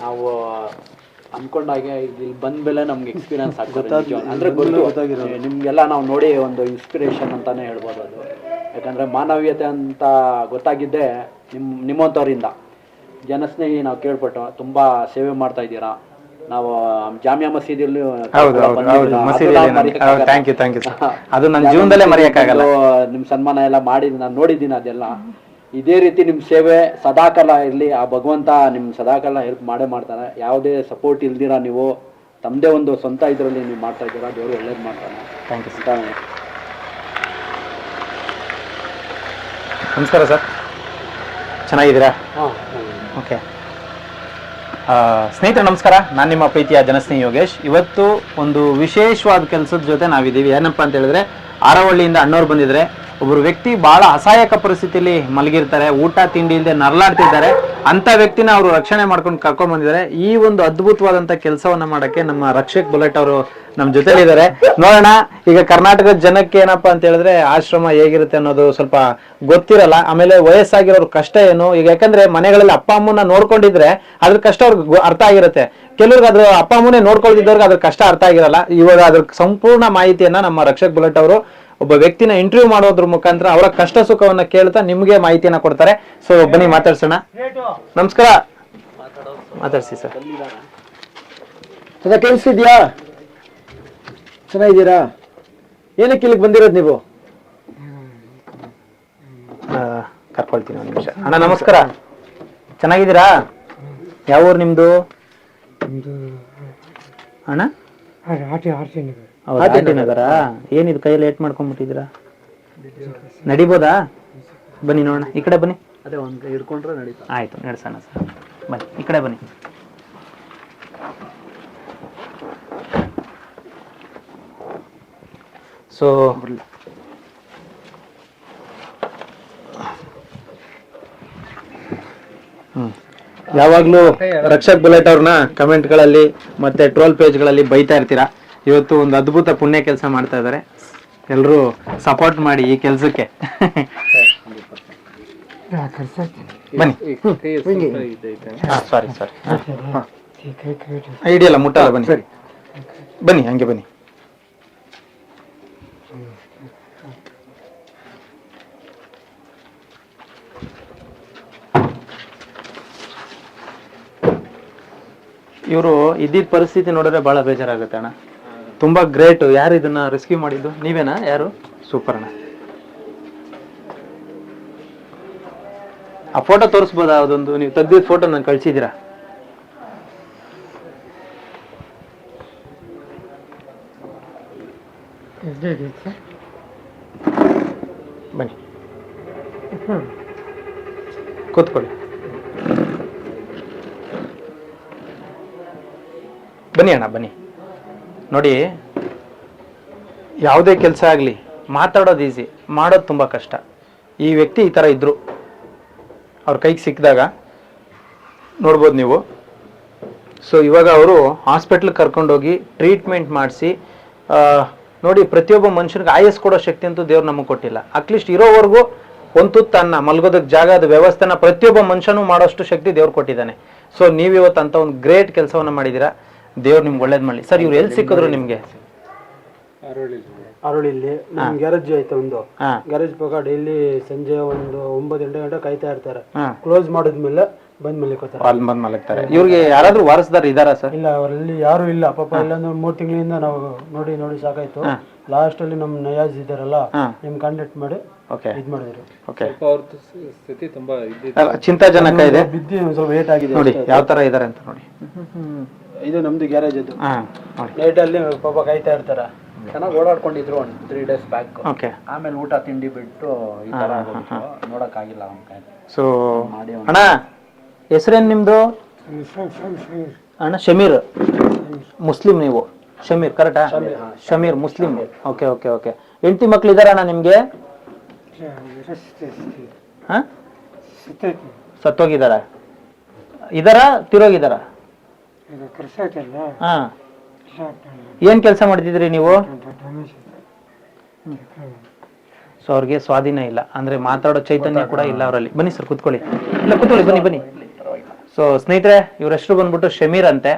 ನಾವು ಅನ್ಕೊಂಡಾಗೆ ಇಲ್ಲಿ ಬಂದ ಮೇಲೆ ನಮ್ಗೆ ಎಕ್ಸ್ಪೀರಿಯನ್ಸ್ ಆಗ್ತದೆ ಅಂದ್ರೆ ಗೊತ್ತು. ನಿಮ್ಗೆಲ್ಲ ನಾವು ನೋಡಿ ಒಂದು ಇನ್ಸ್ಪಿರೇಷನ್ ಅಂತಾನೆ ಹೇಳ್ಬೋದು ಅದು. ಯಾಕಂದ್ರೆ ಮಾನವೀಯತೆ ಅಂತ ಗೊತ್ತಾಗಿದ್ದೆ ನಿಮ್ ನಿಮ್ಮಂಥವ್ರಿಂದ. ಜನಸ್ನೇಹಿ ನಾವು ಕೇಳ್ಪಟ್ಟು ತುಂಬಾ ಸೇವೆ ಮಾಡ್ತಾ ಇದ್ದೀರಾ. ನಾವು ಜಾಮಿಯಾ ಮಸೀದಿಯಲ್ಲಿ ಅದು ನನ್ನ ಜೀವನದಲ್ಲೇ ಮರೆಯಕ್ಕಾಗಲ್ಲ. ಸನ್ಮಾನ ಎಲ್ಲ ಮಾಡಿದ್ ನಾನು ನೋಡಿದ್ದೀನಿ ಅದೆಲ್ಲ. ಇದೇ ರೀತಿ ನಿಮ್ಮ ಸೇವೆ ಸದಾಕಾಲ ಇರಲಿ ಆ ಭಗವಂತ ನಿಮ್ಮ ಸದಾಕಾಲ ಹೆಲ್ಪ್ ಮಾಡೇ ಮಾಡ್ತಾನೆ. ಯಾವುದೇ ಸಪೋರ್ಟ್ ಇಲ್ದಿರ ನೀವು ತಮ್ಮದೇ ಒಂದು ಸ್ವಂತ ಇದರಲ್ಲಿ ನೀವು ಮಾಡ್ತಾ ಇದ್ದೀರಾ ದೇವರು ಒಳ್ಳೇದು ಮಾಡ್ತಾನೆ. ಥ್ಯಾಂಕ್ ಯು ಸರ್ ನಮಸ್ಕಾರ ಸರ್ ಚೆನ್ನಾಗಿದ್ದೀರಾ? ಓಕೆ ಸ್ನೇಹಿತರೆ ನಮಸ್ಕಾರ. ನಾನು ನಿಮ್ಮ ಪ್ರೀತಿಯ ಜನಸ್ನೇಹಿ ಯೋಗೇಶ್. ಇವತ್ತು ಒಂದು ವಿಶೇಷವಾದ ಕೆಲಸದ ಜೊತೆ ನಾವಿದ್ದೀವಿ. ಏನಪ್ಪ ಅಂತ ಹೇಳಿದ್ರೆ ಆರವಳ್ಳಿಯಿಂದ ಅಣ್ಣವ್ರು ಬಂದಿದ್ರೆ ಒಬ್ಬರು ವ್ಯಕ್ತಿ ಬಹಳ ಅಸಹಾಯಕ ಪರಿಸ್ಥಿತಿಯಲ್ಲಿ ಮಲಗಿರ್ತಾರೆ, ಊಟ ತಿಂಡಿ ಇಲ್ಲದೆ ನರಳಾಡ್ತಿದ್ದಾರೆ ಅಂತ ವ್ಯಕ್ತಿನ ಅವರು ರಕ್ಷಣೆ ಮಾಡ್ಕೊಂಡು ಕರ್ಕೊಂಡ್ ಬಂದಿದ್ದಾರೆ. ಈ ಒಂದು ಅದ್ಭುತವಾದಂತ ಕೆಲಸವನ್ನ ಮಾಡಕ್ಕೆ ನಮ್ಮ ರಕ್ಷಕ್ ಬುಲೆಟ್ ಅವರು ನಮ್ಮ ಜೊತೆಲಿದ್ದಾರೆ. ನೋಡೋಣ, ಈಗ ಕರ್ನಾಟಕದ ಜನಕ್ಕೆ ಏನಪ್ಪಾ ಅಂತ ಹೇಳಿದ್ರೆ ಆಶ್ರಮ ಹೇಗಿರುತ್ತೆ ಅನ್ನೋದು ಸ್ವಲ್ಪ ಗೊತ್ತಿರಲ್ಲ. ಆಮೇಲೆ ವಯಸ್ಸಾಗಿರೋರ್ ಕಷ್ಟ ಏನು? ಈಗ ಯಾಕಂದ್ರೆ ಮನೆಗಳಲ್ಲಿ ಅಪ್ಪ ಅಮ್ಮನ ನೋಡ್ಕೊಂಡಿದ್ರೆ ಅದ್ರ ಕಷ್ಟ ಅವ್ರಿಗೆ ಅರ್ಥ ಆಗಿರುತ್ತೆ. ಕೆಲವ್ರಿಗೆ ಅದ್ರ ಅಪ್ಪ ಅಮ್ಮನೇ ನೋಡ್ಕೊಳ್ತಿದ್ದವ್ರಿಗೆ ಅದ್ರ ಕಷ್ಟ ಅರ್ಥ ಆಗಿರಲ್ಲ. ಇವಾಗ ಅದ್ರ ಸಂಪೂರ್ಣ ಮಾಹಿತಿಯನ್ನ ನಮ್ಮ ರಕ್ಷಕ್ ಬುಲೆಟ್ ಅವರು ಒಬ್ಬ ವ್ಯಕ್ತಿನ ಇಂಟರ್ವ್ಯೂ ಮಾಡೋದ್ರ ಮುಖಾಂತರ ಅವರ ಕಷ್ಟ ಸುಖವನ್ನ ಕೇಳ್ತಾ ನಿಮ್ಗೆ ಮಾಹಿತಿಯನ್ನ ಕೊಡ್ತಾರೆ. ಸೊ ಬನ್ನಿ ಮಾತಾಡ್ಸೋಣ. ನಮಸ್ಕಾರ. ಮಾತಾಡ್ಸಿ ಸರ್ ಚೆನ್ನಾಗಿ ಕೇಳಿಸ್ತಿದ್ಯಾ? ಚೆನ್ನಾಗಿದ್ದೀರಾ? ಏನಕ್ಕೆ ಇಲ್ಲಿಗೆ ಬಂದಿರೋದು ನೀವು? ಆ, ಕರ್ಕೊಳ್ತೀನಿ ಒಂದು ನಿಮಿಷ. ಅಣ್ಣ ನಮಸ್ಕಾರ. ಚೆನ್ನಾಗಿದ್ದೀರಾ? ಯಾವ ಊರು ನಿಮ್ದು? ಅಣ್ಣ? ನಗರ. ಏನಿದು ಕೈಯಲ್ಲಿ ಏಟ್ ಮಾಡ್ಕೊಂಡ್ಬಿಟ್ಟಿದ್ದೀರಾ ನಡಿಬೋದಾ? ಬನ್ನಿ ನೋಡೋಣ. ಈ ಕಡೆ ಬನ್ನಿ. ಅದೇ ಒಂದು ಹಿಡ್ಕೊಂಡ್ರೆ ನಡೀತಾ. ಆಯ್ತು ನಡೆಸೋಣ ಸರ್. ಬನ್ನಿ ಈ ಕಡೆ ಬನ್ನಿ. ಸೊ ಯಾವಾಗ್ಲೂ ರಕ್ಷಕ್ ಬುಲೆಟ್ ಅವ್ರನ್ನ ಕಮೆಂಟ್ಗಳಲ್ಲಿ ಮತ್ತೆ ಟ್ರೋಲ್ ಪೇಜ್ಗಳಲ್ಲಿ ಬೈತಾ ಇರ್ತೀರಾ? ಇವತ್ತು ಒಂದು ಅದ್ಭುತ ಪುಣ್ಯ ಕೆಲಸ ಮಾಡ್ತಾ ಇದ್ದಾರೆ ಎಲ್ಲರೂ ಸಪೋರ್ಟ್ ಮಾಡಿ ಈ ಕೆಲಸಕ್ಕೆ. ಬನ್ನಿ. ಸಾರಿ. ಸಾರಿ ಹಿಡಿಯಲ್ಲ ಮುಟ್ಟಲ್ಲ ಬನ್ನಿ. ಬನ್ನಿ ಹಂಗೆ ಬನ್ನಿ. ಇವರು ಇದ್ದಿದ್ದ ಪರಿಸ್ಥಿತಿ ನೋಡಿದ್ರೆ ಬಹಳ ಬೇಜಾರಾಗುತ್ತೆ ಅಣ್ಣ. ತುಂಬಾ ಗ್ರೇಟ್ ಯಾರು ಇದನ್ನ ರೆಸ್ಕ್ಯೂ ಮಾಡಿದ್ದು? ನೀವೇನಾ? ಯಾರು? ಸೂಪರ್ ಅಣ್ಣ. ಆ ಫೋಟೋ ತೋರಿಸ್ಬೋದಾ? ಅದೊಂದು ನೀವು ತೆಗ್ದಿದ್ದ ಫೋಟೋ ನಾನು ಕಳ್ಸಿದ್ದೀರಾ? ಬನ್ನಿ. ಕೂತ್ಕೊಳ್ಳಿ. ಬನ್ನಿ ಅಣ್ಣ ಬನ್ನಿ. ನೋಡಿ, ಯಾವುದೇ ಕೆಲಸ ಆಗಲಿ, ಮಾತಾಡೋದು ಈಸಿ ಮಾಡೋದು ತುಂಬ ಕಷ್ಟ. ಈ ವ್ಯಕ್ತಿ ಈ ಥರ ಇದ್ದರು ಅವ್ರ ಕೈಗೆ ಸಿಕ್ಕಿದಾಗ, ನೋಡ್ಬೋದು ನೀವು. ಸೊ ಇವಾಗ ಅವರು ಹಾಸ್ಪಿಟ್ಲಿಗೆ ಕರ್ಕೊಂಡೋಗಿ ಟ್ರೀಟ್ಮೆಂಟ್ ಮಾಡಿಸಿ ನೋಡಿ ಪ್ರತಿಯೊಬ್ಬ ಮನುಷ್ಯನಿಗೆ ಆಯಸ್ ಕೊಡೋ ಶಕ್ತಿ ಅಂತೂ ದೇವ್ರು ನಮಗೆ ಕೊಟ್ಟಿಲ್ಲ. ಅಟ್ಲೀಸ್ಟ್ ಇರೋವರೆಗೂ ಒಂದು ತುತ್ತು ಅನ್ನ ಮಲ್ಗೋದಕ್ಕೆ ಜಾಗದ ವ್ಯವಸ್ಥೆನ ಪ್ರತಿಯೊಬ್ಬ ಮನುಷ್ಯನೂ ಮಾಡೋಷ್ಟು ಶಕ್ತಿ ದೇವ್ರು ಕೊಟ್ಟಿದ್ದಾನೆ. ಸೊ ನೀವು ಇವತ್ತು ಅಂತ ಒಂದು ಗ್ರೇಟ್ ಕೆಲಸವನ್ನ ಮಾಡಿದ್ದೀರಾ ದೇವ್ರು ನಿಮ್ಗೆ ಒಳ್ಳೇದು ಮಾಡಲಿ. ಸರ್ ಇವ್ರು ಎಲ್ಲಿ ಸಿಕ್ಕಿದ್ರು ನಿಮಗೆ? ಅರಳಿಲ್ಲಿ ನಮ್ ಗ್ಯಾರೇಜ್ ಐತೆ ಒಂದು. ಗ್ಯಾರೇಜ್ ಪಕ್ಕ ಡೈಲಿ ಸಂಜೆ ಒಂದು ಒಂಬತ್ತು ಎಂಟು ಗಂಟೆ ಕಾಯ್ತಾ ಇರ್ತಾರೆ. ಕ್ಲೋಸ್ ಮಾಡಿದ್ಮೇಲೆ ಬಂದ್ ಮಲಿಕೋತಾರೆ. ಅಲ್ಲಿ ಬಂದ್ ಮಲಗ್ತಾರೆ. ಇವ್ರಿಗೆ ಯಾರಾದ್ರೂ ವಾರಸದಾರ ಇದಾರಾ ಸರ್? ಇಲ್ಲ ಅವರಲ್ಲಿ ಯಾರು ಇಲ್ಲ. ಪಾಪ ಇಲ್ಲಾಂದ್ರೆ ಮೂರ್ ತಿಂಗಳಿಂದ ನಾವು ನೋಡಿ ನೋಡಿ ಸಾಕಾಯ್ತು. ಲಾಸ್ಟ್ ಅಲ್ಲಿ ನಮ್ ನಯಾಜ್ ಇದಾರಲ್ಲ. ನಿಮ್ ಕಾಂಟ್ಯಾಕ್ಟ್ ಮಾಡಿ ಓಕೆ. ಇದು ಮಾಡಿದ್ರು. ಓಕೆ. ಸ್ಥಿತಿ ತುಂಬಾ ಚಿಂತಾಜನಕ ಇದೆ. ಬಿದ್ದು ಒಂದ್ ಸ್ವಲ್ಪ ವೇಟ್ ಆಗಿದೆ. ನೋಡಿ ಯಾವ ತರ ಇದಾರೆ ಅಂತ ನೋಡಿ. ಇದು ನಮ್ದು ಗ್ಯಾರೇಜ್ ಅದು. ಹಾ ನೋಡಿ. ನೈಟ್ ಅಲ್ಲಿ ಪಾಪ ಕಾಯ್ತಾ ಇರ್ತಾರ. ಚೆನ್ನಾಗಿ ಓಡಾಡ್ಕೊಂಡಿದ್ರು ಒಂದು ತ್ರೀ ಡೇಸ್ ಬ್ಯಾಕ್ ಓಕೆ ಆಮೇಲೆ ಊಟ ತಿಂಡಿ ಬಿಟ್ಟು ಈ ತರ ಆಗೋಗಿತ್ತು. ನೋಡಕ್ಕಾಗಿಲ್ಲ ಅವ್ನ ಕೈ ಸೊ ಮಾಡಿ ಅಣ್ಣ ಹೆಸರೇನು ನಿಮ್ದು? ಅಣ್ಣ ಶಮೀರ್. ಮುಸ್ಲಿಂ ನೀವು. ಶಮೀರ್ ಕರೆಕ್ಟಾ Shameer Muslim. Okay okay okay ಹೆಂಡತಿ ಮಕ್ಳು ಇದಾರ ಅಣ್ಣ ನಿಮ್ಗೆ? ಹಾ? ಸತ್ತೋಗಿದಾರ ಇದಾರ? ತಿರೋಗಿದಾರ ಹಾ. ಏನ್ ಕೆಲಸ ಮಾಡ್ತಿದ್ರಿ ನೀವು? ಸೊ ಅವ್ರಿಗೆ ಸ್ವಾಧೀನ ಇಲ್ಲ. ಅಂದ್ರೆ ಮಾತಾಡೋ ಚೈತನ್ಯ ಕೂಡ ಇಲ್ಲ. ಅವರಲ್ಲಿ. ಬನ್ನಿ ಸರ್ ಕುತ್ಕೊಳ್ಳಿ. ಇಲ್ಲ ಕುತ್ಕೊಳ್ಳಿ ಬನ್ನಿ ಬನ್ನಿ. ಸೊ ಸ್ನೇಹಿತರೆ ಇವ್ರ ಹೆಸರು ಬಂದ್ಬಿಟ್ಟು ಶಮೀರ್ ಅಂತೆ.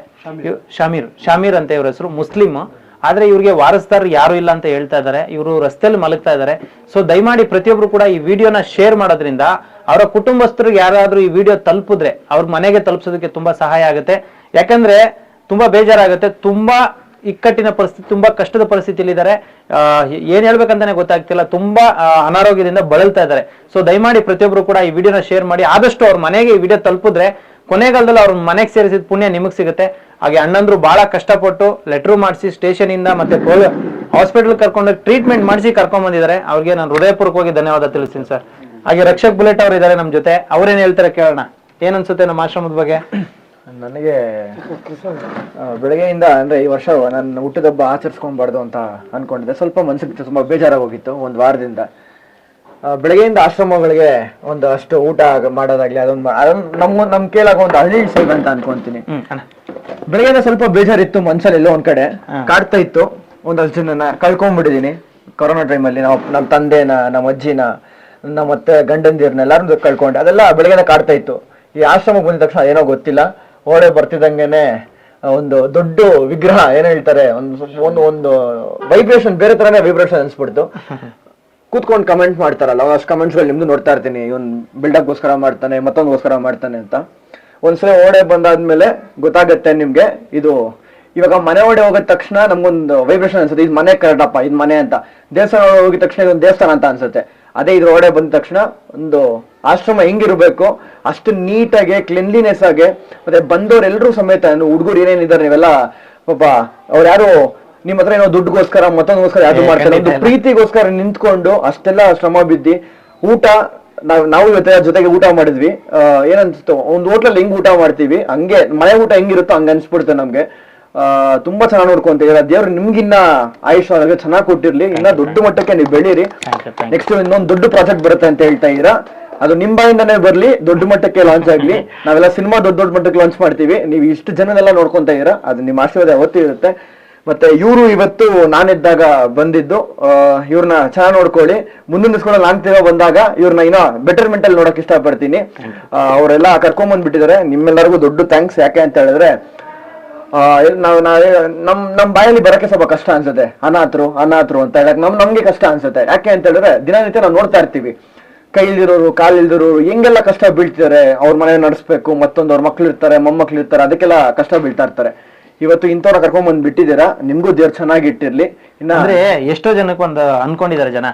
ಇವ್- ಶಮೀರ್. ಶಮೀರ್ ಅಂತ ಇವ್ರ ಹೆಸರು ಮುಸ್ಲಿಂ. ಆದ್ರೆ ಇವ್ರಿಗೆ ವಾರಸ್ದಾರ್ ಯಾರು ಇಲ್ಲ ಅಂತ ಹೇಳ್ತಾ ಇದ್ದಾರೆ ಇವರು ರಸ್ತೆಯಲ್ಲಿ ಮಲಗ್ತಾ ಇದ್ದಾರೆ ಸೊ ದಯಮಾಡಿ ಪ್ರತಿಯೊಬ್ರು ಕೂಡ ಈ ವಿಡಿಯೋನ ಶೇರ್ ಮಾಡೋದ್ರಿಂದ ಅವರ ಕುಟುಂಬಸ್ಥರಿಗೆ ಯಾರಾದ್ರೂ ಈ ವಿಡಿಯೋ ತಲುಪಿದ್ರೆ ಅವ್ರ ಮನೆಗೆ ತಲುಪಿಸೋದಕ್ಕೆ ತುಂಬಾ ಸಹಾಯ ಆಗುತ್ತೆ. ಯಾಕಂದ್ರೆ ತುಂಬಾ ಬೇಜಾರಾಗುತ್ತೆ, ತುಂಬಾ ಇಕ್ಕಟ್ಟಿನ ಪರಿಸ್ಥಿತಿ, ತುಂಬಾ ಕಷ್ಟದ ಪರಿಸ್ಥಿತಿಯಲ್ಲಿ ಇದ್ದಾರೆ ಏನ್ ಹೇಳ್ಬೇಕಂತಾನೆ ಗೊತ್ತಾಗ್ತಿಲ್ಲ, ತುಂಬಾ ಅನಾರೋಗ್ಯದಿಂದ ಬಳಲ್ತಾ ಇದ್ದಾರೆ. ಸೊ ದಯಮಾಡಿ ಪ್ರತಿಯೊಬ್ರು ಕೂಡ ಈ ವಿಡಿಯೋನ ಶೇರ್ ಮಾಡಿ, ಆದಷ್ಟು ಅವ್ರ ಮನೆಗೆ ಈ ವಿಡಿಯೋ ತಲುಪಿದ್ರೆ ಕೊನೆಗಾಲದಲ್ಲಿ ಅವ್ರ ಮನೆಗೆ ಸೇರಿಸಿದ ಪುಣ್ಯ ನಿಮಗೆ ಸಿಗುತ್ತೆ. ಹಾಗೆ ಅಣ್ಣಂದ್ರು ಬಹಳ ಕಷ್ಟಪಟ್ಟು ಲೆಟ್ರು ಮಾಡಿಸಿ ಸ್ಟೇಷನ್ ಇಂದ ಮತ್ತೆ ಹಾಸ್ಪಿಟಲ್ ಕರ್ಕೊಂಡು ಟ್ರೀಟ್ಮೆಂಟ್ ಮಾಡಿಸಿ ಕರ್ಕೊಂಡ್ ಬಂದಿದ್ದಾರೆ. ಅವ್ರಿಗೆ ನಾನು ಹೃದಯಪೂರ್ವಕವಾಗಿ ಧನ್ಯವಾದ ತಿಳಿಸ್ತೀನಿ ಸರ್. ಹಾಗೆ ರಕ್ಷಕ್ ಬುಲೆಟ್ ಅವರು ಇದ್ದಾರೆ ನಮ್ಮ ಜೊತೆ. ಅವ್ರೇನ್ ಹೇಳ್ತಾರೆ ಕೇಳೋಣ? ಏನ್ ಅನ್ಸುತ್ತೆ ನಮ್ಮ ಆಶ್ರಮದ ಬಗ್ಗೆ? ನನಗೆ ಬೆಳಗ್ಗೆಯಿಂದ ಅಂದ್ರೆ ಈ ವರ್ಷ ನನ್ನ ಹುಟ್ಟಿದಬ್ಬ ಆಚರಿಸ್ಕೊಬಾರ್ದು ಅಂತ ಅನ್ಕೊಂಡಿದ್ದೆ. ಸ್ವಲ್ಪ ಮನ್ಸಿಗೆ ತುಂಬಾ ಬೇಜಾರಾಗೋಗಿತ್ತು ಒಂದು ವಾರದಿಂದ. ಬೆಳಗ್ಗೆಯಿಂದ ಆಶ್ರಮಗಳಿಗೆ ಒಂದು ಅಷ್ಟು ಊಟ ಮಾಡೋದಾಗ್ಲಿ ಅದೊಂದು ಅದೊಂದು ನಮ್ಮ ನಮ್ ಕೇಳಾಗ ಒಂದು ಹಳ್ಳಿ ಸೇವೆ ಅಂತ ಅನ್ಕೊಂತೀನಿ. ಬೆಳಗ್ಗೆ ಬೆಳಗ್ಗೆಯಿಂದ ಸ್ವಲ್ಪ ಬೇಜಾರಿತ್ತು ಮನ್ಸಲ್ಲಿ ಎಲ್ಲೋ ಒಂದ್ ಕಡೆ. ಕಾಡ್ತಾ ಇತ್ತು. ಒಂದಷ್ಟು ಜನನ ಕಳ್ಕೊಂಡ್ಬಿಟ್ಟಿದೀನಿ ಕೊರೋನಾ ಟೈಮಲ್ಲಿ ನಾವು ನಮ್ಮ ತಂದೆನ ನಮ್ಮ ಅಜ್ಜಿನ ನಮ್ಮ ಮತ್ತೆ ಗಂಡಂದಿರ್ನ ಎಲ್ಲಾರು ಕಳ್ಕೊಂಡೆ. ಅದೆಲ್ಲ ಬೆಳಗ್ಗೆನ ಕಾಡ್ತಾ ಇತ್ತು. ಈ ಆಶ್ರಮಕ್ಕೆ ಬಂದ ತಕ್ಷಣ ಏನೋ ಗೊತ್ತಿಲ್ಲ. ಓಡೆ ಬರ್ತಿದಂಗೆನೆ ಒಂದು ದೊಡ್ಡ ವಿಗ್ರಹ, ಏನ್ ಹೇಳ್ತಾರೆ, ಒಂದು ಒಂದು ವೈಬ್ರೇಷನ್ ಬೇರೆ ತರನೇ ವೈಬ್ರೇಷನ್ ಅನ್ಸ್ಬಿಡ್ತು. ಕೂತ್ಕೊಂಡು ಕಮೆಂಟ್ ಮಾಡ್ತಾರಲ್ಲ, ಅಷ್ಟು ಕಮೆಂಟ್ಸ್ಗಳು ನಿಮ್ದು ನೋಡ್ತಾ ಇರ್ತೀನಿ, ಇವನ್ ಬಿಲ್ಡಪ್ಗೋಸ್ಕರ ಮಾಡ್ತಾನೆ, ಮತ್ತೊಂದಗೋಸ್ಕರ ಮಾಡ್ತಾನೆ ಅಂತ. ಒಂದ್ಸಲ ಓಡೆ ಬಂದಾದ್ಮೇಲೆ ಗೊತ್ತಾಗತ್ತೆ ನಿಮ್ಗೆ, ಇದು ಇವಾಗ ಮನೆ ಓಡೆ ಹೋಗಿದ ತಕ್ಷಣ ನಮ್ಗೊಂದು ವೈಬ್ರೇಷನ್ ಅನ್ಸುತ್ತೆ, ಇದು ಮನೆ ಕರೆಕ್ಟಪ್ಪ ಇದು ಮನೆ ಅಂತ. ದೇವಸ್ಥಾನ ಹೋಗಿದ ತಕ್ಷಣ ಇದೊಂದು ದೇವಸ್ಥಾನ ಅಂತ ಅನ್ಸುತ್ತೆ. ಅದೇ ಇದ್ರ ಓಡೆ ಬಂದ ತಕ್ಷಣ ಒಂದು ಆಶ್ರಮ ಹೆಂಗಿರ್ಬೇಕು ಅಷ್ಟು ನೀಟಾಗೆ ಕ್ಲಿನ್ಲಿನೆಸ್ ಆಗಿ ಮತ್ತೆ ಬಂದವರೆಲ್ಲರೂ ಸಮೇತ ಹುಡುಗರು ಏನೇನಿದ್ದಾರೆ ನೀವೆಲ್ಲ ಪಾಪ ಅವ್ರು ಯಾರು ನಿಮ್ ಹತ್ರ ಏನೋ ದುಡ್ಡುಗೋಸ್ಕರ ಮತ್ತೊಂದಗೋಸ್ಕರ ಯಾವ್ದು ಮಾಡ್ತಾರೆ ಒಂದು ಪ್ರೀತಿಗೋಸ್ಕರ ನಿಂತ್ಕೊಂಡು ಅಷ್ಟೆಲ್ಲ ಶ್ರಮ ಬಿದ್ದಿ ಊಟ ನಾವ್ ನಾವು ಇವತ್ತ ಜೊತೆಗೆ ಊಟ ಮಾಡಿದ್ವಿ. ಏನನ್ಸುತ್ತೋ ಒಂದು ಹೋಟ್ಲಲ್ಲಿ ಹೆಂಗ್ ಊಟ ಮಾಡ್ತೀವಿ ಹಂಗೆ ಮನೆ ಊಟ ಹೆಂಗಿರುತ್ತೋ ಹಂಗ ಅನ್ಸ್ಬಿಡುತ್ತೆ ನಮ್ಗೆ. ತುಂಬಾ ಚೆನ್ನಾಗಿ ನೋಡ್ಕೊಂತೀವಿ ದೇವ್ರು ನಿಮ್ಗಿನ್ನ ಆಯುಷ್ ಚೆನ್ನಾಗಿ ಕೊಟ್ಟಿರ್ಲಿ. ಇನ್ನ ದೊಡ್ಡ ಮಟ್ಟಕ್ಕೆ ನೀವು ಬೆಳೀರಿ. ನೆಕ್ಸ್ಟ್ ಇನ್ನೊಂದು ದೊಡ್ಡ ಪ್ರಾಜೆಕ್ಟ್ ಬರುತ್ತೆ ಅಂತ ಹೇಳ್ತಾ ಇದೀರಾ ಅದು ನಿಮ್ಮ ಬರ್ಲಿ, ದೊಡ್ಡ ಮಟ್ಟಕ್ಕೆ ಲಾಂಚ್ ಆಗ್ಲಿ. ನಾವೆಲ್ಲ ಸಿನಿಮಾ ದೊಡ್ಡ ದೊಡ್ಡ ಮಟ್ಟಕ್ಕೆ ಲಾಂಚ್ ಮಾಡ್ತೀವಿ. ನೀವು ಇಷ್ಟು ಜನನೆಲ್ಲ ನೋಡ್ಕೊಂತ ಇದೀರಾ ಅದು ನಿಮ್ಮ ಆಶೀರ್ವಾದ ಯಾವತ್ತೂ ಇರುತ್ತೆ. ಮತ್ತೆ ಇವರು ಇವತ್ತು ನಾನಿದ್ದಾಗ ಬಂದಿದ್ದು ಇವ್ರನ್ನ ಚೆನ್ನಾಗಿ ನೋಡ್ಕೊಳ್ಳಿ. ಮುಂದಿನ ಸ್ಕೂಲ್ ನಾನ್ ತಿರ್ಗಾ ಬಂದಾಗ ಇವ್ರನ್ನ ಇನ್ನೂ ಬೆಟರ್ಮೆಂಟ್ ಅಲ್ಲಿ ನೋಡಕ್ ಇಷ್ಟಪಡ್ತೀನಿ. ಅವರೆಲ್ಲ ಕರ್ಕೊಂಡ್ ಬಂದ್ಬಿಟ್ಟಿದ್ದಾರೆ ನಿಮ್ಮೆಲ್ಲರಿಗೂ ದೊಡ್ಡ ಥ್ಯಾಂಕ್ಸ್ ಯಾಕೆ ಅಂತ ಹೇಳಿದ್ರೆ ನಾವ್ ನಾವ್, ನಮ್ ನಮ್ ಬಾಯಲ್ಲಿ ಬರಕ್ಕೆ ಸ್ವಲ್ಪ ಕಷ್ಟ ಅನ್ಸುತ್ತೆ. ಅನಾಥರು ಅನಾಥರು ಅಂತ ಹೇಳಕ್ ನಮ್, ನಮ್ಗೆ ಕಷ್ಟ ಅನ್ಸುತ್ತೆ. ಯಾಕೆ ಅಂತ ಹೇಳಿದ್ರೆ, ದಿನನಿತ್ಯ ನಾವು ನೋಡ್ತಾ ಇರ್ತೀವಿ. ಕೈ ಇಲ್ದಿರೋರು ಕಾಲ್ ಇಲ್ದಿರೋರು ಹೆಂಗೆಲ್ಲ ಕಷ್ಟ ಬೀಳ್ತಿದ್ದಾರೆ ಅವ್ರ ಮನೆ ನಡೆಸ್ಬೇಕು ಮತ್ತೊಂದು ಅವ್ರ ಮಕ್ಳು ಇರ್ತಾರೆ ಮೊಮ್ಮಕ್ಳು ಇರ್ತಾರೆ ಅದಕ್ಕೆಲ್ಲ ಕಷ್ಟ ಬೀಳ್ತಾ ಇರ್ತಾರೆ. ಇವತ್ತು ಇಂಥವ್ರ ಕರ್ಕೊಂಡ್ ಬಂದ್ ಬಿಟ್ಟಿದ್ದೀರಾ? ನಿಮ್ಗೂ ದೇವ್ರು ಚೆನ್ನಾಗಿ ಇಟ್ಟಿರ್ಲಿ. ಇನ್ನ ಅಂದ್ರೆ ಎಷ್ಟೋ ಜನಕ್ಕೆ ಒಂದು ಅನ್ಕೊಂಡಿದ್ದಾರೆ ಜನ.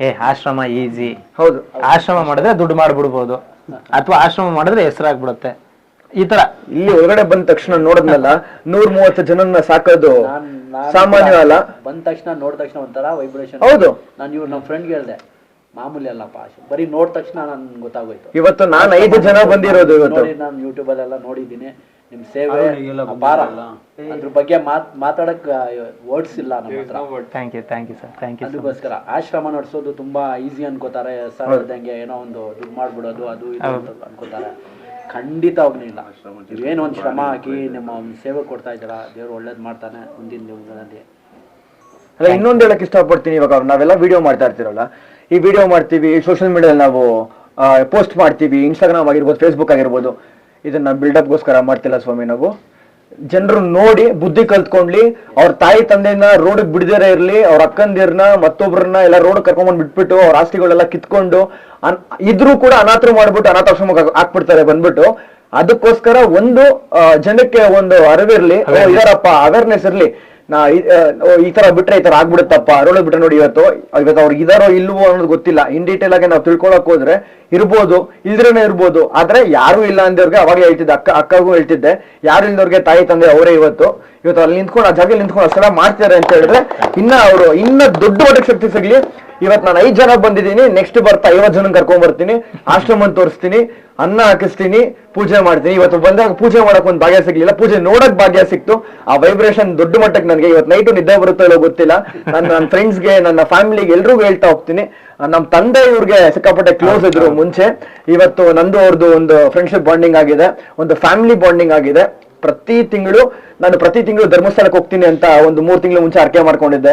ಏ ಆಶ್ರಮ ಈಸಿ. ಹೌದು. ಆಶ್ರಮ ಮಾಡಿದ್ರೆ ದುಡ್ಡು ಮಾಡ್ಬಿಡ್ಬೋದು. ಅಥವಾ ಆಶ್ರಮ ಮಾಡಿದ್ರೆ ಹೆಸರಾಗ್ಬಿಡುತ್ತೆ. ಈ ತರ. ಇಲ್ಲಿ ಒಳಗಡೆ ಬಂದ ತಕ್ಷಣ ನೋಡಿದ್ನಲ್ಲ ನೂರ್ ಮೂವತ್ತು ಜನನ್ನ ಸಾಕೋದು ಸಾಮಾನ್ಯ ಅಲ್ಲ. ಬಂದ ತಕ್ಷಣ ನೋಡಿದ ತಕ್ಷಣ ಒಂಥರ ವೈಬ್ರೇಷನ್ ಹೌದು. ನಾನು ಇವ್ರು ನಮ್ಮ ಫ್ರೆಂಡ್ ಹೇಳ್ದೆ ಮಾಮೂಲಿ ಅಲ್ಲಪ್ಪ. ಬರೀ ನೋಡಿದ ತಕ್ಷಣ ನನ್ಗೆ ಗೊತ್ತಾಗೋಯ್ತು. ಇವತ್ತು ನಾನು ಐದು ಜನ ಬಂದಿರೋದು ಇವತ್ತು. ನೋಡಿ ನಾನು ಯೂಟ್ಯೂಬ್ ಅಲ್ಲೆಲ್ಲ ನೋಡಿದ್ದೀನಿ. ನಿಮ್ ಸೇವೆ ಅಪಾರ. ಅದ್ರ ಬಗ್ಗೆ ಮಾತ್ ಮಾತಾಡಕ್ ವರ್ಡ್ಸ್ ಇಲ್ಲ ನಮ್ಮ ಹತ್ರ. Thank you thank you sir thank you ಅದಕ್ಕೋಸ್ಕರ ಆಶ್ರಮ ನಡೆಸೋದು ತುಂಬಾ ಈಸಿ ಅನ್ಕೋತಾರೆ. ಸರ್ ಹೇಳ್ದಂಗೆ ಏನೋ ಒಂದು ದುಡ್ಡು ಮಾಡ್ಬಿಡೋದು ಅದು ಇದು ಅಂತ ಅನ್ಕೋತಾರೆ. ಖಂಡಿತವಾಗ್ಲೂ ಇಲ್ಲ ಏನೋ ಒಂದು ಶ್ರಮ ಹಾಕಿ ನಿಮ್ಮ ಒಂದ್ ಸೇವೆ ಕೊಡ್ತಾ ಇದ್ದೀರಾ? ದೇವ್ರು ಒಳ್ಳೇದ್ ಮಾಡ್ತಾನೆ ಮುಂದಿನ ದಿನಗಳಲ್ಲಿ. ಅಲ್ಲ ಇನ್ನೊಂದು ಹೇಳಕ್ ಇಷ್ಟಪಡ್ತೀನಿ ಇವಾಗ ನಾವೆಲ್ಲ ವಿಡಿಯೋ ಮಾಡ್ತಾ ಇರ್ತೀರಲ್ಲ. ಈ ವಿಡಿಯೋ ಮಾಡ್ತೀವಿ ಸೋಷಿಯಲ್ ಮೀಡಿಯಾದಲ್ಲಿ ನಾವು ಪೋಸ್ಟ್ ಮಾಡ್ತೀವಿ ಇನ್ಸ್ಟಾಗ್ರಾಮ್ ಆಗಿರ್ಬೋದು ಫೇಸ್ಬುಕ್ ಆಗಿರ್ಬೋದು. ಇದನ್ನ ಬಿಲ್ಡಪ್ಗೋಸ್ಕರ ಮಾಡ್ತಿಲ್ಲ ಸ್ವಾಮಿ ನಾವು. ಜನರು ನೋಡಿ ಬುದ್ಧಿ ಕಲ್ತ್ಕೊಂಡ್ಲಿ ಅವ್ರ ತಾಯಿ ತಂದೆಯನ್ನ ರೋಡ್ ಬಿಡದೇ ಇರ್ಲಿ ಅವ್ರ ಅಕ್ಕಂದಿರ್ನ ಮತ್ತೊಬ್ರನ್ನ ಎಲ್ಲ ರೋಡ್ ಕರ್ಕೊಂಡ್ಬಂದು ಬಿಟ್ಬಿಟ್ಟು ಅವ್ರ ಆಸ್ತಿಗಳೆಲ್ಲ ಕಿತ್ಕೊಂಡು ಅನ್- ಇದ್ರೂ ಕೂಡ ಅನಾಥರು ಮಾಡ್ಬಿಟ್ಟು ಅನಾಥಾಶ್ರಮ ಹಾಕ್- ಹಾಕ್ಬಿಡ್ತಾರೆ ಬಂದ್ಬಿಟ್ಟು. ಅದಕ್ಕೋಸ್ಕರ ಒಂದು ಜನಕ್ಕೆ ಒಂದು ಅರಿವಿರ್ಲಿ ಇದಾರಪ್ಪ ಅವೇರ್ನೆಸ್ ಇರ್ಲಿ. ನಾ ಈ- ತರ ಬಿಟ್ರೆ ಈ ತರ ಆಗ್ಬಿಡುತ್ತಪ್ಪ, ಅರೋಳು ಬಿಟ್ರೆ ನೋಡಿ ಇವತ್ತು. ಇವತ್ತು ಅವ್ರಿಗೆ ಇದಾರೋ ಇಲ್ವೋ ಅನ್ನೋದು ಗೊತ್ತಿಲ್ಲ. ಇನ್ ಡೀಟೇಲ್ ಆಗಿ ನಾವು ತಿಳ್ಕೊಳಕ್ ಹೋದ್ರೆ ಇರ್ಬೋದು, ಇಲ್ದ್ರೇನೆ ಇರ್ಬೋದು. ಆದ್ರೆ ಯಾರು ಇಲ್ಲ ಅಂದವ್ರಿಗೆ ಅವಾಗ ಹೇಳ್ತಿದ್ದೆ, ಅಕ್ಕ, ಅಕ್ಕಗೂ ಹೇಳ್ತಿದ್ದೆ. ಯಾರು ಇಲ್ದವ್ರಿಗೆ ತಾಯಿ, ತಂದೆ ಅವರೇ ಇವತ್ತು. ಇವತ್ತು ಅಲ್ಲಿ ನಿಂತ್ಕೊಂಡು ಆ ಜಾಗದಲ್ಲಿ ನಿಂತ್ಕೊಂಡು ಅಷ್ಟೆಲ್ಲ ಮಾಡ್ತಾರೆ ಅಂತ ಹೇಳಿದ್ರೆ, ಇನ್ನ ಅವರು, ಇನ್ನ ದೊಡ್ಡ ಮಟ್ಟಕ್ಕೆ ಶಕ್ತಿ ಸಿಗ್ಲಿ ಇವತ್ತು ನಾನು ಐದ್ ಜನ ಬಂದಿದ್ದೀನಿ ನೆಕ್ಸ್ಟ್ ಬರ್ತಾ ಐವತ್ ಜನ ಕರ್ಕೊಂಡ್ ಬರ್ತೀನಿ ಆಶ್ರಮ ತೋರಿಸ್ತೀನಿ ಅನ್ನ ಹಾಕಿಸ್ತೀನಿ ಪೂಜೆ ಮಾಡ್ತೀನಿ. ಇವತ್ತು ಬಂದಾಗ ಪೂಜೆ ಮಾಡಕ್ ಒಂದ್ ಭಾಗ್ಯ ಸಿಗ್ಲಿಲ್ಲ. ಪೂಜೆ ನೋಡಕ್ ಭಾಗ್ಯ ಸಿಕ್ತು. ಆ ವೈಬ್ರೇಷನ್ ದೊಡ್ಡ ಮಟ್ಟಕ್ಕೆ ನನಗೆ ಇವತ್ತು ನೈಟು ನಿದ್ದೆ ಬರುತ್ತೆ ಇಲ್ಲೋ ಗೊತ್ತಿಲ್ಲ. ನನ್ನ ನನ್ನ ಫ್ರೆಂಡ್ಸ್ಗೆ ನನ್ನ ಫ್ಯಾಮಿಲಿಗೆ ಎಲ್ರಿಗೂ ಹೇಳ್ತಾ ಹೋಗ್ತೀನಿ. ನಮ್ಮ ತಂದೆ ಇವ್ರಿಗೆ ಸಿಕ್ಕಾಪಟ್ಟೆ ಕ್ಲೋಸ್ ಇದ್ರು ಮುಂಚೆ. ಇವತ್ತು ನಂದು ಅವ್ರದ್ದು ಒಂದು ಫ್ರೆಂಡ್ಶಿಪ್ ಬಾಂಡಿಂಗ್ ಆಗಿದೆ ಒಂದು ಫ್ಯಾಮಿಲಿ ಬಾಂಡಿಂಗ್ ಆಗಿದೆ. ಪ್ರತಿ ತಿಂಗಳು ನಾನು ಪ್ರತಿ ತಿಂಗಳು ಧರ್ಮಸ್ಥಳಕ್ಕೆ ಹೋಗ್ತೀನಿ ಅಂತ ಒಂದು ಮೂರು ತಿಂಗಳು ಮುಂಚೆ ಅರ್ಕೆ ಮಾಡ್ಕೊಂಡಿದ್ದೆ.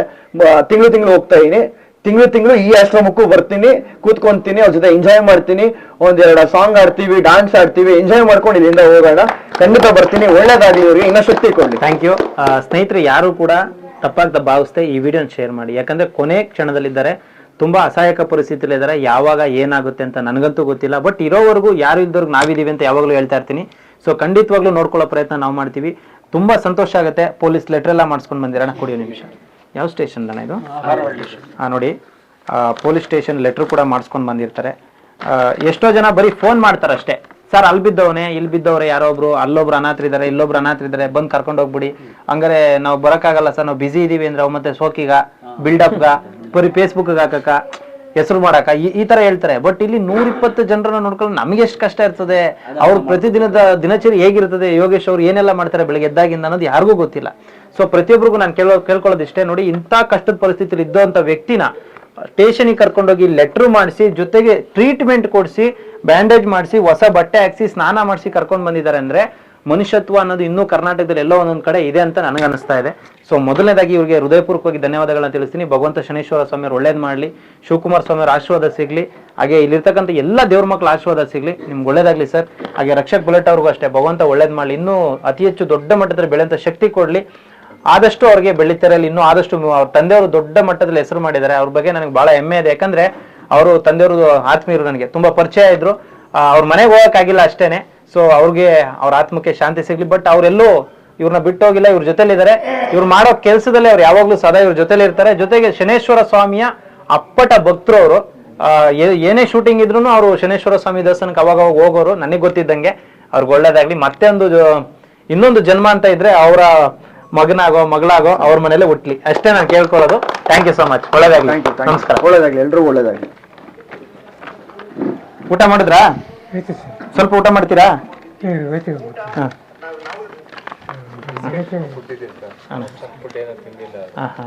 ತಿಂಗಳು ತಿಂಗಳು ಹೋಗ್ತಾ ಇದೀನಿ. ತಿಂಗಳು ತಿಂಗಳು ಈ ಆಶ್ರಮಕ್ಕೂ ಬರ್ತೀನಿ, ಕೂತ್ಕೊಂತೀನಿ, ಅವ್ರ ಜೊತೆ ಎಂಜಾಯ್ ಮಾಡ್ತೀನಿ, ಒಂದೆರಡು ಸಾಂಗ್ ಆಡ್ತೀವಿ ಡಾನ್ಸ್ ಆಡ್ತೀವಿ ಎಂಜಾಯ್ ಮಾಡ್ಕೊಂಡು ಇಲ್ಲಿಂದ ಹೋಗೋಣ. ಖಂಡಿತ ಬರ್ತೀನಿ, ಒಳ್ಳೇದಾಗ್ಲಿ ಇವ್ರಿಗೆ, ಇನ್ನೂ ಶಕ್ತಿ ಕೊಡ್ಲಿ. ಥ್ಯಾಂಕ್ ಯು ಸ್ನೇಹಿತರೆ, ಯಾರು ಕೂಡ ತಪ್ಪಾಗ್ದ ಭಾವಿಸ್ತೆ ಈ ವಿಡಿಯೋನ ಶೇರ್ ಮಾಡಿ. ಯಾಕಂದ್ರೆ ಕೊನೆ ಕ್ಷಣದಲ್ಲಿದ್ದಾರೆ, ತುಂಬಾ ಅಸಹಾಯಕ ಪರಿಸ್ಥಿತಿಲಿದ್ದಾರೆ ಯಾವಾಗ ಏನಾಗುತ್ತೆ ಅಂತ ನನಗಂತೂ ಗೊತ್ತಿಲ್ಲ. ಬಟ್ ಇರೋವರೆಗೂ ಯಾರು ಇದ್ದವ್ರಿಗೆ ನಾವಿದೀವಿ ಅಂತ ಯಾವಾಗಲೂ ಹೇಳ್ತಾ ಇರ್ತೀನಿ. ಸೊ ಖಂಡಿತವಾಗ್ಲೂ ನೋಡ್ಕೊಳ್ಳೋ ಪ್ರಯತ್ನ ನಾವು ಮಾಡ್ತೀವಿ. ತುಂಬಾ ಸಂತೋಷ ಆಗುತ್ತೆ. ಪೊಲೀಸ್ ಲೆಟರ್ ಎಲ್ಲ ಮಾಡಿಸ್ಕೊಂಡು ಬಂದಿರೋಣ. ಕುಡಿಯೋ ನಿಮಿಷ. ಯಾವ ಸ್ಟೇಷನ್ ಅಣ್ಣ ಇದು? ಹಾ ನೋಡಿ. ಪೊಲೀಸ್ ಸ್ಟೇಷನ್ ಲೆಟ್ರ್ ಕೂಡ ಮಾಡಿಸ್ಕೊಂಡು ಬಂದಿರ್ತಾರೆ. ಎಷ್ಟೋ ಜನ ಬರೀ ಫೋನ್ ಮಾಡ್ತಾರೆ ಅಷ್ಟೇ. ಸರ್ ಅಲ್ಲಿ ಬಿದ್ದವನೆ ಇಲ್ಲಿ ಬಿದ್ದವ್ರೆ ಯಾರೊಬ್ರು ಅಲ್ಲೊಬ್ರು ಅನಾಥರಿದ್ದಾರೆ ಇಲ್ಲೊಬ್ರು ಅನಾಥರಿದ್ದಾರೆ ಬಂದು ಕರ್ಕೊಂಡು ಹೋಗ್ಬಿಡಿ. ಹಂಗಾರೆ ನಾವು ಬರೋಕ್ಕಾಗಲ್ಲ ಸರ್ ನಾವು ಬಿಸಿ ಇದೀವಿ ಅಂದ್ರೆ ಅವ್ ಮತ್ತೆ ಸೋಕಿಗ ಬಿಲ್ಡಪ್ಗ ಬರೀ ಫೇಸ್ಬುಕ್ಗೆ ಹಾಕಕ್ಕ. ಹೆಸರು ಮಾಡಕ. ಈ ತರ ಹೇಳ್ತಾರೆ. ಬಟ್ ಇಲ್ಲಿ ನೂರಿಪ್ಪತ್ತು ಜನರನ್ನ ನೋಡ್ಕೊಂಡು ನಮಗೆ ಎಷ್ಟು ಕಷ್ಟ ಇರ್ತದೆ? ಅವ್ರ ಪ್ರತಿದಿನದ ದಿನಚರಿ ಹೇಗಿರ್ತದೆ? ಯೋಗೇಶ್ ಅವ್ರು ಏನೆಲ್ಲ ಮಾಡ್ತಾರೆ ಬೆಳಗ್ಗೆ ಎದ್ದಾಗಿಂದ ಅನ್ನೋದು ಯಾರಿಗೂ ಗೊತ್ತಿಲ್ಲ. ಸೊ ಪ್ರತಿಯೊಬ್ಬರಿಗೂ ನಾನು ಕೇಳೋ ಕೇಳ್ಕೊಳ್ಳೋದು ಇಷ್ಟೇ ನೋಡಿ ಇಂಥ ಕಷ್ಟದ ಪರಿಸ್ಥಿತಿಲಿ ಇದ್ದಂಥ ವ್ಯಕ್ತಿನ ಸ್ಟೇಷನಿಗೆ ಕರ್ಕೊಂಡೋಗಿ ಲೆಟ್ರ್ ಮಾಡಿಸಿ ಜೊತೆಗೆ ಟ್ರೀಟ್ಮೆಂಟ್ ಕೊಡಿಸಿ ಬ್ಯಾಂಡೇಜ್ ಮಾಡಿಸಿ ಹೊಸ ಬಟ್ಟೆ ಹಾಕ್ಸಿ ಸ್ನಾನ ಮಾಡಿಸಿ ಕರ್ಕೊಂಡು ಬಂದಿದ್ದಾರೆ ಅಂದ್ರೆ ಮನುಷ್ಯತ್ವ ಅನ್ನೋದು ಇನ್ನೂ ಕರ್ನಾಟಕದಲ್ಲಿ ಎಲ್ಲೋ ಒಂದೊಂದು ಕಡೆ ಇದೆ ಅಂತ ನನಗೆ ಅನಿಸ್ತಾ ಇದೆ. ಸೊ ಮೊದಲನೇದಾಗಿ ಇವರಿಗೆ ಹೃದಯಪೂರ್ವಕವಾಗಿ ಧನ್ಯವಾದಗಳನ್ನ ತಿಳಿಸ್ತೀನಿ. ಭಗವಂತ ಶನೇಶ್ವರ ಸ್ವಾಮಿ ಅವ್ರು ಒಳ್ಳೇದು ಮಾಡಲಿ. ಶಿವಕುಮಾರ್ ಸ್ವಾಮಿ ಅವ್ರ ಆಶೀರ್ವಾದ ಸಿಗಲಿ. ಹಾಗೆ ಇಲ್ಲಿರ್ತಕ್ಕಂಥ ಎಲ್ಲ ದೇವ್ರ ಮಕ್ಕಳ ಆಶೀರ್ವಾದ ಸಿಗಲಿ. ನಿಮ್ಗೆ ಒಳ್ಳೇದಾಗಲಿ ಸರ್. ಹಾಗೆ ರಕ್ಷಕ್ ಬುಲೆಟ್ ಅವ್ರಿಗೂ ಅಷ್ಟೇ. ಭಗವಂತ ಒಳ್ಳೇದು ಮಾಡಲಿ. ಇನ್ನೂ ಅತಿ ಹೆಚ್ಚು ದೊಡ್ಡ ಮಟ್ಟದಲ್ಲಿ ಬೆಳೆಯುವಂಥ ಶಕ್ತಿ ಕೊಡಲಿ. ಆದಷ್ಟು ಅವ್ರಿಗೆ ಬೆಳೀತಾರಲ್ಲಿ ಇನ್ನೂ ಆದಷ್ಟು ಅವ್ರ ತಂದೆಯವರು ದೊಡ್ಡ ಮಟ್ಟದಲ್ಲಿ ಹೆಸರು ಮಾಡಿದ್ದಾರೆ. ಅವ್ರ ಬಗ್ಗೆ ನನಗೆ ಬಹಳ ಹೆಮ್ಮೆ ಇದೆ. ಯಾಕಂದ್ರೆ ಅವರು ತಂದೆಯವರು ಆತ್ಮೀಯರು ನನಗೆ ತುಂಬಾ ಪರಿಚಯ ಇದ್ರು. ಆ, ಅವ್ರ ಮನೆಗೆ ಹೋಗೋಕ್ಕಾಗಿಲ್ಲ ಅಷ್ಟೇನೆ. ಸೊ ಅವ್ರಿಗೆ ಅವ್ರ ಆತ್ಮಕ್ಕೆ ಶಾಂತಿ ಸಿಗ್ಲಿ ಬಟ್ ಅವರೆಲ್ಲೂ ಇವ್ರನ್ನ ಬಿಟ್ಟು ಹೋಗಿಲ್ಲ ಇವ್ರ ಜೊತೆಲಿದ್ದಾರೆ ಇವ್ರು ಮಾಡೋ ಕೆಲಸದಲ್ಲಿ ಅವ್ರು ಯಾವಾಗ್ಲೂ ಸದಾ ಇವ್ರ ಜೊತೆಲಿ ಇರ್ತಾರೆ ಜೊತೆಗೆ ಶನೇಶ್ವರ ಸ್ವಾಮಿಯ ಅಪ್ಪಟ ಭಕ್ತರು ಅವರು ಏನೇ ಶೂಟಿಂಗ್ ಇದ್ರು ಅವರು ಶನೇಶ್ವರ ಸ್ವಾಮಿ ದೇವಸ್ಥಾನಕ್ಕೆ ಅವಾಗ ಅವಾಗ ಹೋಗೋರು ನನಗೆ ಗೊತ್ತಿದ್ದಂಗೆ. ಅವ್ರಿಗೆ ಒಳ್ಳೇದಾಗ್ಲಿ. ಮತ್ತೆ ಒಂದು ಇನ್ನೊಂದು ಜನ್ಮ ಅಂತ ಇದ್ರೆ ಅವರ ಮಗನಾಗೋ ಮಗಳಾಗೋ ಅವ್ರ ಮನೇಲೆ ಹುಟ್ಲಿ. ಅಷ್ಟೇ ನಾನು ಕೇಳ್ಕೊಳ್ಳೋದು. ಥ್ಯಾಂಕ್ ಯು ಸೊ ಮಚ್ ಒಳ್ಳೇದಾಗ್ಲಿ. ನಮಸ್ಕಾರ. ಒಳ್ಳೇದಾಗ್ಲಿ. ಎಲ್ರಿಗೂ ಒಳ್ಳೇದಾಗ್ಲಿ. ಊಟ ಮಾಡಿದ್ರಾ? ಸ್ವಲ್ಪ ಊಟ ಮಾಡ್ತೀರಾ? ಹಾ. ಹಾಂ ಹಾ.